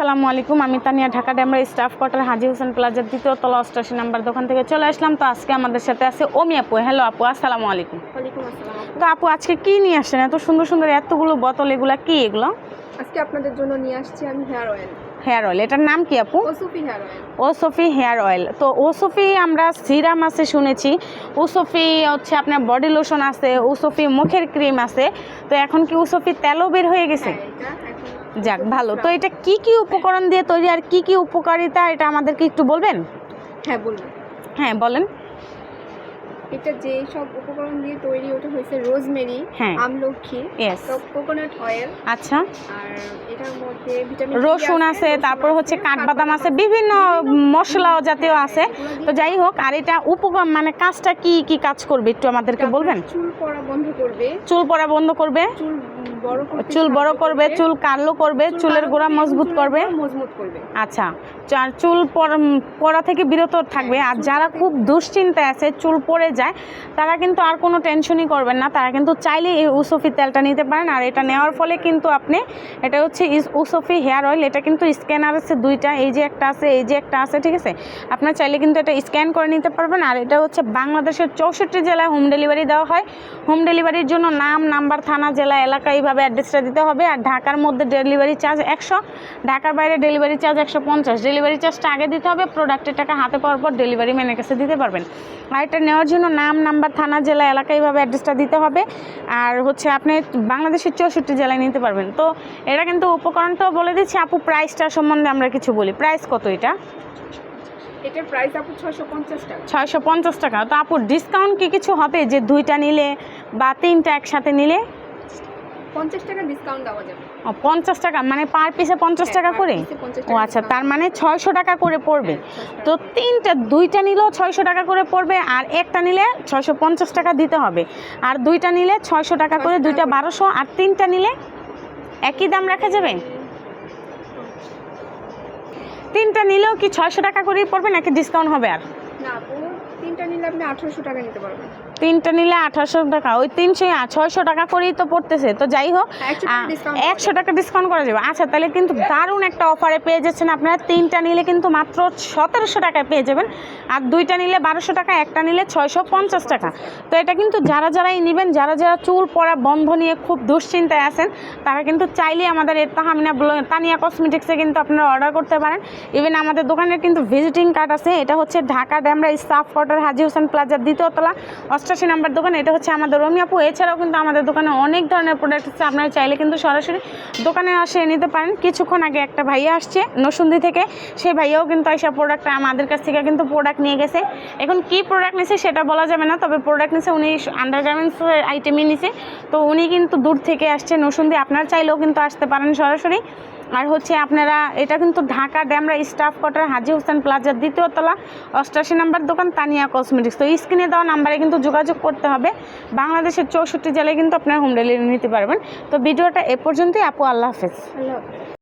আসসালামু আলাইকুম আমি তানিয়া ঢাকা ড্যামরা স্টাফ কোয়ার্টার হাজি হোসেন প্লাজার দ্বিতীয় তলা অষ্টাশি নাম্বার দোকান থেকে চলে আসলাম। তো আজকে আমাদের সাথে আছে ওমি আপু। হ্যালো আপু আসসালামু আলাইকুম। তো আপু আজকে কি নিয়ে আসছেন? এত সুন্দর সুন্দর এতগুলো বোতল এগুলা কি এগুলো? আজকে আপনাদের জন্য নিয়ে আসছি আমি হেয়ার অয়েল। হেয়ার অয়েল এটার নাম কি আপু? ওসুফি হেয়ার অয়েল। ওসফি হেয়ার অয়েল। তো ওসফি আমরা সিরাম আছে শুনেছি। ওসফি হচ্ছে আপনার বডি লোশন আছে ওসফি মুখের ক্রিম আছে। তো এখন কি ওসফি তেলও বের হয়ে গেছে? হ্যাঁ যাক ভালো। তো এটা কি কি উপকরণ দিয়ে তৈরি আর কি কি উপকারিতা এটা আমাদেরকে একটু বলবেন? হ্যাঁ বলুন। হ্যাঁ বলেন। এটা যে সব উপকরণ দিয়ে তৈরি ওটা হয়েছে রোজমেরি হ্যাঁ। আমলক্ষী কোকোনাট অয়েল আচ্ছা। আর এটার মধ্যে ভিটামিন রসুন আছে তারপর হচ্ছে কাঠবাদাম আছে বিভিন্ন মশলা জাতীয় আছে। তো যাই হোক আর এটা উপকরণ মানে কাজটা কি কি কাজ করবে একটু আমাদেরকে বলবেন? চুল পড়া বন্ধ করবে। চুল পড়া বন্ধ করবে? চুল চুল বড় করবে চুল কালো করবে চুলের গোড়া মজবুত করবে। মজবুত করবে। আচ্ছা আর চুল পড়া- থেকে বিরত থাকবে। আর যারা খুব দুশ্চিন্তায় আছে চুল পড়ে যায় তারা কিন্তু আর কোনো টেনশনই করবেন না। তারা কিন্তু চাইলে এই উসফি তেলটা নিতে পারেন। আর এটা নেওয়ার ফলে কিন্তু আপনি এটা হচ্ছে ইস- উসফি হেয়ার অয়েল এটা কিন্তু স্ক্যানার আছে দুইটা। এই যে একটা আছে এই যে একটা আছে ঠিক আছে? আপনার চাইলে কিন্তু এটা স্ক্যান করে নিতে পারবেন। আর এটা হচ্ছে বাংলাদেশের চৌষট্টি জেলায় হোম ডেলিভারি দেওয়া হয়। হোম ডেলিভারির জন্য নাম নাম্বার থানা জেলা এলাকা এইভাবে অ্যাড্রেসটা দিতে হবে। আর ঢাকার মধ্যে ডেলিভারি চার্জ একশো ঢাকার বাইরে ডেলিভারি চার্জ একশো পঞ্চাশ। ডেলিভারি চার্জটা আগে দিতে হবে প্রোডাক্টের টাকা হাতে পাওয়ার পর ডেলিভারি ম্যানের কাছে দিতে পারবেন। আর এটা নেওয়ার জন্য নাম নাম্বার থানা জেলা এলাকা এইভাবে অ্যাড্রেসটা দিতে হবে। আর হচ্ছে আপনি বাংলাদেশের চৌষট্টি জেলায় নিতে পারবেন। তো এটা কিন্তু উপকরণটাও বলে দিচ্ছি আপু প্রাইসটা সম্বন্ধে আমরা কিছু বলি। প্রাইস কত এটা? এটার প্রাইস আপু ছশো পঞ্চাশ টাকা। ছয়শো পঞ্চাশ টাকা। তো আপু ডিসকাউন্ট কি কিছু হবে? যে দুইটা নিলে বা তিনটা একসাথে নিলে? পঞ্চাশ টাকা ডিসকাউন্ট দেওয়া যাবে। ও, পঞ্চাশ টাকা? মানে পার পিসে পঞ্চাশ হ্যাঁ, টাকা করে? piece এ 50 ও আচ্ছা তার মানে ছয়শো টাকা করে পড়বে। তো তিনটা দুইটা নিলেও ছয়শো টাকা করে পড়বে আর একটা নিলে ছয়শো পঞ্চাশ টাকা দিতে হবে। আর দুইটা নিলে ছয়শো টাকা করে দুইটা। বারোশো আর তিনটা নিলে একই দাম রাখা যাবে? তিনটা নিলেও কি ছয়শো টাকা করেই পড়বে নাকি ডিসকাউন্ট হবে আর? আপনি আঠারোশো টাকা নিতে পারবেন। তিনটা নিলে আঠারোশো টাকা। ওই তিনশো ছয়শো টাকা করেই তো পড়তেছে। তো যাই হোক একশো টাকা discount করা একশো টাকা ডিসকাউন্ট করা যাবে। আচ্ছা তাহলে কিন্তু দারুণ একটা অফারে পেয়ে যাচ্ছেন আপনারা। তিনটা নিলে কিন্তু মাত্র সতেরোশো টাকায় পেয়ে যাবেন। আর দুইটা নিলে বারোশো টাকা একটা নিলে ছয়শো পঞ্চাশ টাকা। তো এটা কিন্তু যারা যারাই নেবেন যারা যারা চুল পড়া বন্ধ নিয়ে খুব দুশ্চিন্তায় আছেন তারা কিন্তু চাইলেই আমাদের এর তাহামিনা তানিয়া কসমেটিক্সে কিন্তু আপনারা অর্ডার করতে পারেন। ইভেন আমাদের দোকানের কিন্তু ভিজিটিং কার্ড আছে। এটা হচ্ছে ঢাকা ড্যামরা স্টাফ কোয়ার্টার হাজি হোসেন প্লাজার দ্বিতীয়তলা অষ্টাশি নাম্বার দোকান, এটা হচ্ছে আমাদের রমিয়াপু এছাড়াও কিন্তু আমাদের দোকানে অনেক ধরনের প্রোডাক্ট আছে, আপনারা চাইলে কিন্তু সরাসরি দোকানে আসে নিতে পারেন। কিছুক্ষণ আগে একটা ভাইয়া আসছে নসুন্দি থেকে, সেই ভাইয়াও কিন্তু এইসব প্রোডাক্ট আমাদের কাছ থেকে কিন্তু প্রোডাক্ট নিয়ে গেছে। এখন কি প্রোডাক্ট নিছে সেটা বলা যাবে না, তবে প্রোডাক্ট নিছে উনি আন্ডার গার্মেন্টসের আইটেমই নিছে। তো উনি কিন্তু দূর থেকে আসছে নসুন্দি আপনার চাইলেও কিন্তু আসতে পারেন সরাসরি। আর হচ্ছে আপনারা, এটা কিন্তু ঢাকা ড্যামরা স্টাফ কোয়ার্টার, হাজি হোসেন প্লাজার দ্বিতীয়তলা অষ্টাশি নাম্বার দোকান তানিয়া কসমেটিক্স। তো স্ক্রিনে দেওয়া নাম্বারে কিন্তু যোগাযোগ করতে হবে। বাংলাদেশের চৌষট্টি জেলায় কিন্তু আপনারা হোম ডেলিভারি নিতে পারবেন। তো ভিডিওটা এ পর্যন্তই। আপু আল্লাহ হাফেজ।